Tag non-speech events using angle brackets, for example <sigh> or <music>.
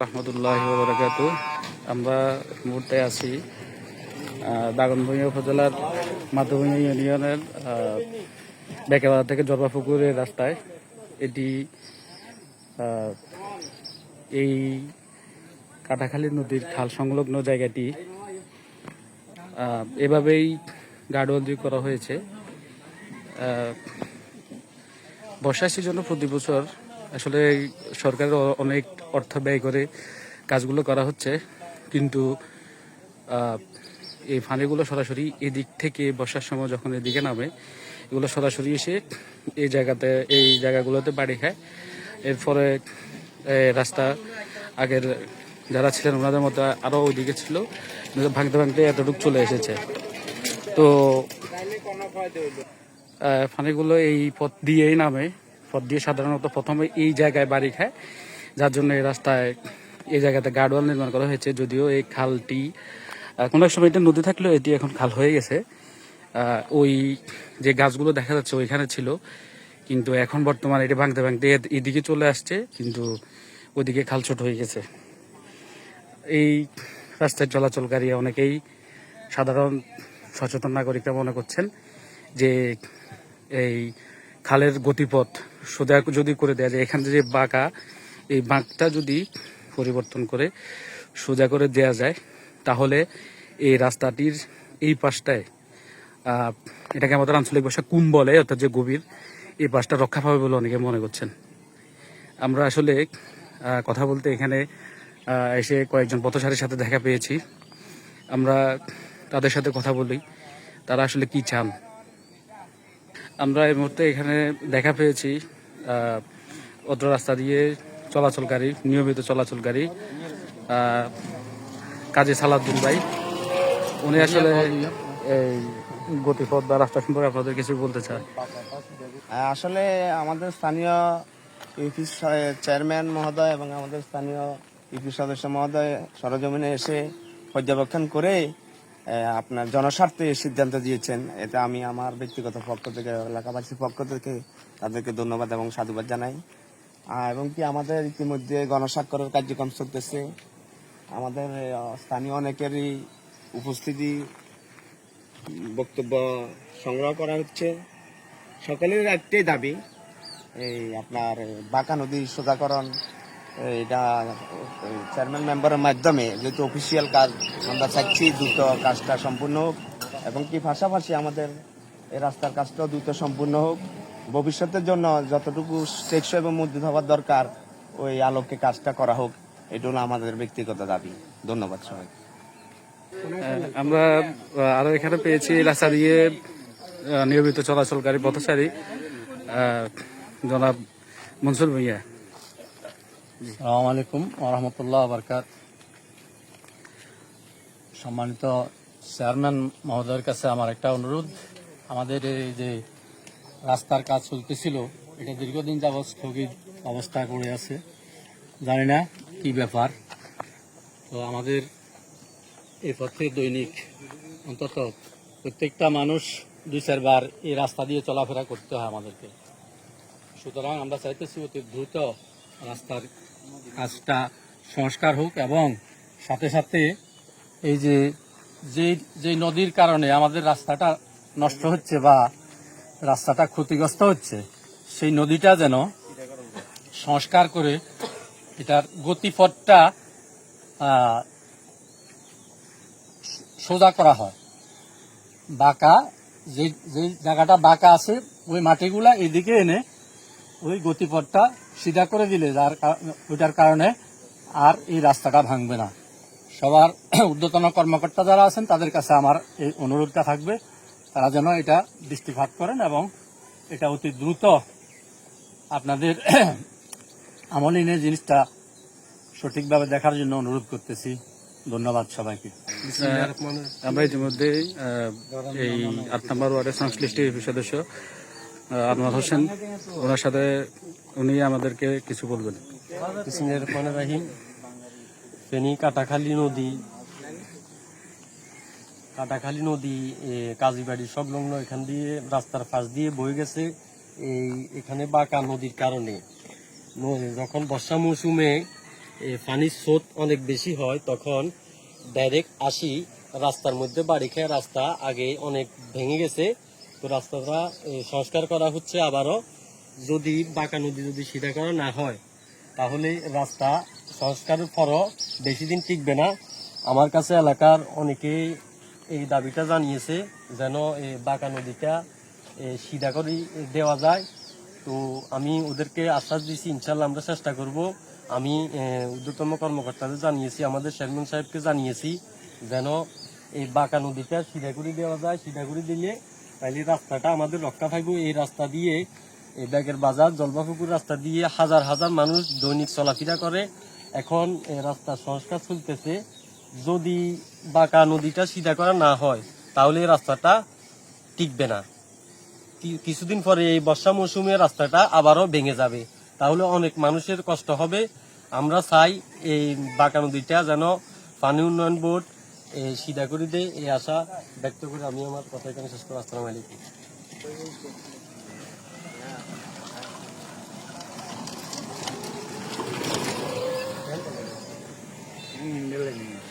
রহমতুল্লাহ বরকাত আমরা মুহূর্তে আছি দাগনভূমি উপজেলার মাধ্যভূঞা ইউনিয়নের বেকাবাদ থেকে জলপাপুকুরের রাস্তায়। এটি এই কাটাখালী নদীর খাল সংলগ্ন জায়গাটি এভাবেই গার্ডওয়াল করা হয়েছে। বর্ষা সিজনে প্রতি বছর আসলে সরকারের অ- অনেক অর্থ ব্যয় করে কাজগুলো করা হচ্ছে, কিন্তু এই ফানিগুলো সরাসরি এদিক থেকে বর্ষার সময় যখন এদিকে নামে, এগুলো সরাসরি এসে এই জায়গাতে, এই জায়গাগুলোতে বাড়ি খায়। এরপরে রাস্তা আগের যারা ছিলেন ওনাদের মতো আরও ওইদিকে ছিল ভাঙতে ভাঙতে এতটুকু চলে এসেছে। তো ফানিগুলো এই পথ দিয়েই নামে। পথ দিয়ে সাধারণত প্রথমে এই জায়গায় বাড়ি খায়, যার জন্য এই রাস্তায় এই জায়গাতে গার্ডওয়াল নির্মাণ করা হয়েছে। যদিও এই খালটি কোনো এক সময় এটা নদী থাকলেও এটি এখন খাল হয়ে গেছে। ওই যে গাছগুলো দেখা যাচ্ছে ওইখানে ছিল, কিন্তু এখন বর্তমানে এটি ভাঙতে ভাঙতে এদিকে চলে আসছে, কিন্তু ওইদিকে খাল ছোট হয়ে গেছে। এই রাস্তায় চলাচলকারী অনেকেই সাধারণ সচেতন নাগরিকরা মনে করছেন যে এই খালের গতিপথ সোজা যদি করে দেওয়া যায়, এখান যে বাঁকা, এই বাঁকটা যদি পরিবর্তন করে সোজা করে দেওয়া যায়, তাহলে এই রাস্তাটির এই পাশটায় এটাকে আমাদের আঞ্চলিক ভাষা কুম বলে, অর্থাৎ যে গভীর, এই পাশটা রক্ষা পাবে বলে অনেকে মনে করছেন। আমরা আসলে কথা বলতে এখানে এসে কয়েকজন পথচারীর সাথে দেখা পেয়েছি। আমরা তাদের সাথে কথা বলি, তারা আসলে কি চান? আমরা এই মুহূর্তে এখানে দেখা পেয়েছি অত্র রাস্তা দিয়ে চলাচলকারী নিয়মিত চলাচলকারী কাজী সালাউদ্দিন ভাই। উনি আসলে এই গতিপথ বা রাস্তা সম্পর্কে আপনাদের কিছু বলতে চান আসলে আমাদের স্থানীয় ইউপি চেয়ারম্যান মহোদয় এবং আমাদের স্থানীয় ইউপি সদস্য মহোদয় সরজমিনে এসে পর্যবেক্ষণ করে আপনার জনস্বার্থে সিদ্ধান্ত দিয়েছেন। এটা আমি আমার ব্যক্তিগত পক্ষ থেকে, এলাকাবাসীর পক্ষ থেকে তাদেরকে ধন্যবাদ এবং সাধুবাদ জানাই। এবং কি আমাদের ইতিমধ্যে গণস্বাক্ষরের কার্যক্রম চলতেছে। আমাদের স্থানীয় অনেকেরই উপস্থিতি বক্তব্য সংগ্রহ করা হচ্ছে। সকলের একটাই দাবি, এই আপনার বাঁকা নদী সোজাকরণ এটা চেয়ারম্যান মেম্বারের মাধ্যমে, যেহেতু অফিসিয়াল কাজ, আমরা চাচ্ছি দ্রুত কাজটা সম্পূর্ণ হোক এবং কি পাশাপাশি আমাদের এই রাস্তার কাজটাও দ্রুত সম্পূর্ণ হোক। ভবিষ্যতের জন্য যতটুকু টেকসই এবং মজবুত হওয়ার দরকার, ওই আলোকে কাজটা করা হোক, এটা হলো আমাদের ব্যক্তিগত দাবি। ধন্যবাদ সবাই আমরা আরও এখানে পেয়েছি রাস্তা দিয়ে নিয়মিত চলাচলকারী পথচারী জনাব মনসুর ভুইয়া। সালাম আলাইকুম রহমতুল্লাহ সম্মানিত চেয়ারম্যান মহোদয়ের কাছে আমার একটা অনুরোধ। আমাদের এই যে রাস্তার কাজ চলতেছিল, এটা দীর্ঘদিন যাবৎ স্থগিত অবস্থা করে আছে। জানি না কি ব্যাপার। তো আমাদের এই পথে দৈনিক অন্তত প্রত্যেকটা মানুষ দুই চারবার এই রাস্তা দিয়ে চলাফেরা করতে হয় আমাদেরকে। সুতরাং আমরা চাইতেছি অতি দ্রুত রাস্তার কাজটা সংস্কার হোক এবং সাথে সাথে এই যে যে যে নদীর কারণে আমাদের রাস্তাটা নষ্ট হচ্ছে বা রাস্তাটা ক্ষতিগ্রস্ত হচ্ছে, সেই নদীটা যেন সংস্কার করে এটার গতিপথটা সোজা করা হয়। বাঁকা, যে যে জায়গাটা বাঁকা আছে, ওই মাটিগুলা এদিকে এনে ওই গতিপথটা সিধা করে দিলে যার ওইটার কারণে আর এই রাস্তাটা ভাঙবে না। সবার <clears throat> ঊর্ধ্বতন কর্মকর্তা যারা আছেন তাদের কাছে আমার এই অনুরোধটা থাকবে। তারা যেন এটা দৃষ্টিপাত করেন এবং এটা অতি দ্রুত আপনাদের <clears throat> আমলে নিয়ে জিনিসটা সঠিকভাবে দেখার জন্য অনুরোধ করতেছি। ধন্যবাদ সবাইকে। আমরা ইতিমধ্যে এই আট নম্বর ওয়ার্ডের সংশ্লিষ্ট সদস্য আনোয়ার হোসেন, ওনার সাথে উনি আমাদেরকে কিছু বলবেন। বিসমিল্লাহির ফেনী কাটাখালী নদী কাটাখালী নদী কাজীবাড়ি সংলগ্ন, এখান দিয়ে রাস্তার পাশ দিয়ে বয়ে গেছে। এই, এখানে বাঁকা নদীর কারণে। যখন বর্ষা মৌসুমে পানির স্রোত অনেক বেশি হয়, তখন ডাইরেক্ট আসি রাস্তার মধ্যে, বাড়ি খেয়ে রাস্তা আগে অনেক ভেঙে গেছে। তো রাস্তাটা সংস্কার করা হচ্ছে আবারও। যদি বাঁকা নদী যদি সিধা করা না হয়, তাহলে রাস্তা সংস্কারের পরও বেশি দিন টিকবে না। আমার কাছে এলাকার অনেকেই এই দাবিটা জানিয়েছে যেন এই বাঁকা নদীটা সিধা করে দেওয়া যায়। তো আমি ওদেরকে আশ্বাস দিয়েছি ইনশাল্লাহ আমরা চেষ্টা করব। আমি ঊর্ধ্বতম কর্মকর্তাদের জানিয়েছি, আমাদের চেয়ারম্যান সাহেবকে জানিয়েছি যেন এই বাঁকা নদীটা সিধাগুড়ি দেওয়া যায়। সিধাগুড়ি দিলে তাহলে রাস্তাটা আমাদের রক্ষা থাকবে। এই রাস্তা দিয়ে, এই ব্যাগের বাজার জলবাপুকুর রাস্তা দিয়ে হাজার হাজার মানুষ দৈনিক চলাফেরা করে। এখন এই রাস্তা সংস্কার চলতেছে। যদি বাঁকা নদীটা সিধা করা না হয়, তাহলে এই রাস্তাটা টিকবে না। কিছুদিন পরে এই বর্ষা মৌসুমে রাস্তাটা আবারও ভেঙে যাবে। তাহলে অনেক মানুষের কষ্ট হবে। আমরা চাই এই বাঁকা নদীটা যেন পানি উন্নয়ন বোর্ড সিদাগুড়িতে এই আশা ব্যক্ত করে আমি আমার কথা এখানে শেষ করে আসসালাম আলাইকুম। Mm,